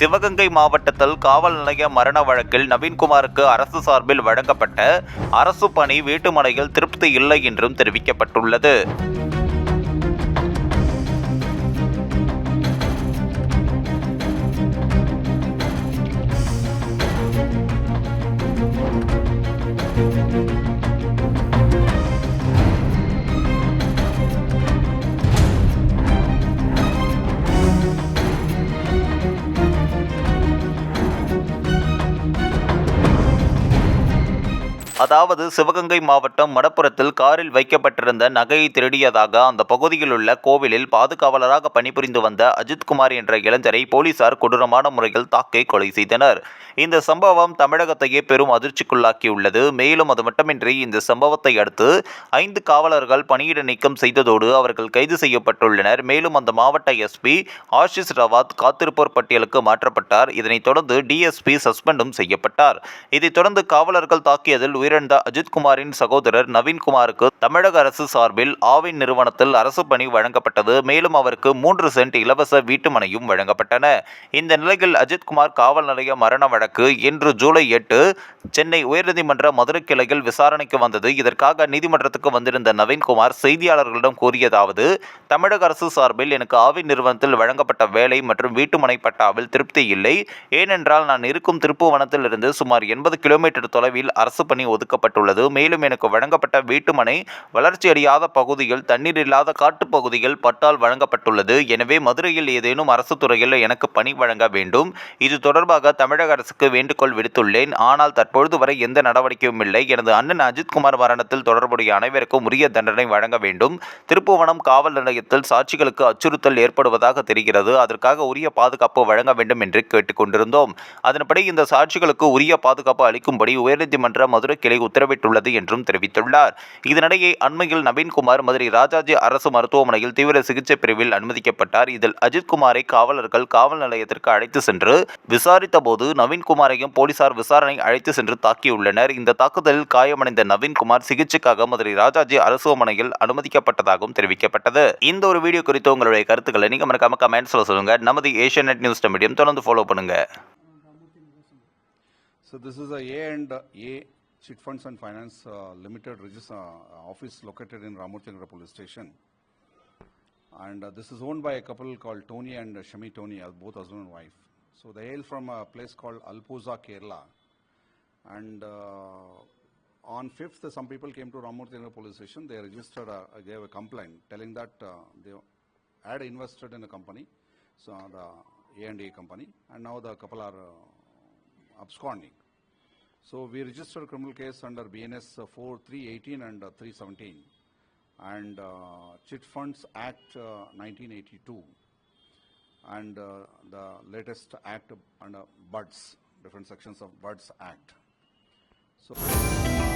சிவகங்கை மாவட்டத்தில் காவல் நிலைய மரண வழக்கில் நவீன்குமாருக்கு அரசு சார்பில் வழங்கப்பட்ட அரசு பணி வீட்டுமனையில் திருப்தி இல்லை என்றும் தெரிவிக்கப்பட்டுள்ளது. அதாவது சிவகங்கை மாவட்டம் மடப்புறத்தில் காரில் வைக்கப்பட்டிருந்த நகையை திருடியதாக அந்த பகுதியில் உள்ள கோவிலில் பாதுகாவலராக பணிபுரிந்து வந்த அஜித்குமார் என்ற இளைஞரை போலீசார் கொடூரமான முறையில் தாக்கி கொலை செய்தனர். இந்த சம்பவம் தமிழகத்தையே பெரும் அதிர்ச்சிக்குள்ளாக்கியுள்ளது. மேலும் அது மட்டுமின்றி இந்த சம்பவத்தை அடுத்து ஐந்து காவலர்கள் பணியிட நீக்கம் செய்ததோடு அவர்கள் கைது செய்யப்பட்டுள்ளனர். மேலும் அந்த மாவட்ட எஸ்பி ஆஷிஷ் ரவாத் காத்திருப்போர் பட்டியலுக்கு மாற்றப்பட்டார். இதனைத் தொடர்ந்து டிஎஸ்பி சஸ்பெண்டும் செய்யப்பட்டார். இதைத் தொடர்ந்து காவலர்கள் தாக்கியதில் உயிரிழந்த அஜித்குமாரின் சகோதரர் நவீன்குமாருக்கு தமிழக அரசு சார்பில் ஆவின் நிறுவனத்தில் அரசு பணி வழங்கப்பட்டது. மேலும் அவருக்கு மூன்று சென்ட் இலவச வீட்டுமனையும் வழங்கப்பட்டன. இந்த நிலையில் அஜித்குமார் காவல் நிலைய மரண வழக்கு இன்று ஜூலை எட்டு சென்னை உயர்நீதிமன்ற மதுரை கிளையில் விசாரணைக்கு வந்தது. இதற்காக நீதிமன்றத்துக்கு வந்திருந்த நவீன்குமார் செய்தியாளர்களிடம் கூறியதாவது தமிழக அரசு சார்பில் எனக்கு ஆவின் நிறுவனத்தில் வழங்கப்பட்ட வேலை மற்றும் வீட்டுமனை பட்டாவில் திருப்தி இல்லை. ஏனென்றால் நான் இருக்கும் திருப்புவனத்தில் இருந்து சுமார் எண்பது கிலோமீட்டர் தொலைவில் அரசு பணி ஒதுக்கப்பட்டுள்ளது. மேலும் எனக்கு வழங்கப்பட்ட வீட்டுமனை வளர்ச்சியடையாத பகுதியில் தண்ணீர் இல்லாத காட்டுப்பகுதியில் பட்டால் வழங்கப்பட்டுள்ளது. எனவே மதுரையில் ஏதேனும் அரசு துறையில் எனக்கு பணி வழங்க வேண்டும். இது தொடர்பாக தமிழக அரசுக்கு வேண்டுகோள் விடுத்துள்ளேன். ஆனால் தற்பொழுது வரை எந்த நடவடிக்கையும் இல்லை. எனது அண்ணன் அஜித்குமார் மரணத்தில் தொடர்புடைய அனைவருக்கும் உரிய தண்டனை வழங்க வேண்டும். திருப்புவனம் காவல் நிலையத்தில் சாட்சிகளுக்கு அச்சுறுத்தல் ஏற்படுவதாக தெரிகிறது. அதற்காக உரிய பாதுகாப்பு வழங்க வேண்டும் என்று கேட்டுக்கொண்டிருந்தோம். அதன்படி இந்த சாட்சிகளுக்கு உரிய பாதுகாப்பு அளிக்கும்படி உயர்நீதிமன்ற மதுரை கிளை உத்தரவிட்டுள்ளது என்றும் தெரிவித்துள்ளார். இதனிடையே அண்மையில் நவீன்குமார் மதுரை ராஜாஜி அரசு மருத்துவமனையில் தீவிர சிகிச்சை பிரிவில் அனுமதிக்கப்பட்டார். இதில் அஜித்குமாரை காவலர்கள் காவல் நிலையத்திற்கு அழைத்து சென்று விசாரித்த போது நவீன்குமாரையும் போலீசார் விசாரணை அழைத்து சென்று தாக்கியுள்ளனர். இந்த தாக்குதலில் காயமடைந்த நவீன்குமார் சிகிச்சைக்காக மதுரை ராஜாஜி அரசுமனையில் அனுமதிக்கப்பட்டதாகவும் தெரிவிக்கப்பட்டது. இந்த ஒரு வீடியோ குறித்து உங்களுடைய கருத்துக்களை நீங்க மறக்காம கமெண்ட்ஸ்ல சொல்லுங்க. நமது ஏஷியநெட் நியூஸ் மீடியம் தொடர்ந்து ஃபாலோ பண்ணுங்க. So this is a A and A Chit Funds and Finance uh, Limited uh, office located in Ramurthingra Police Station. And uh, this is owned by a couple called Tony and uh, Shami Tony, uh, both husband and wife. So they hail from a place called Alpuza, Kerala. And uh, on 5th, some people came to Ramurthingra Police Station. They registered, a, gave a complaint telling that uh, they had invested in a company, so the A&A company, and now the couple are uh, absconding. So we registered criminal case under BNS uh, 4 318 and uh, 317 and uh, Chit Funds Act uh, 1982 and uh, the latest act under BUDS, different sections of BUDS Act. So.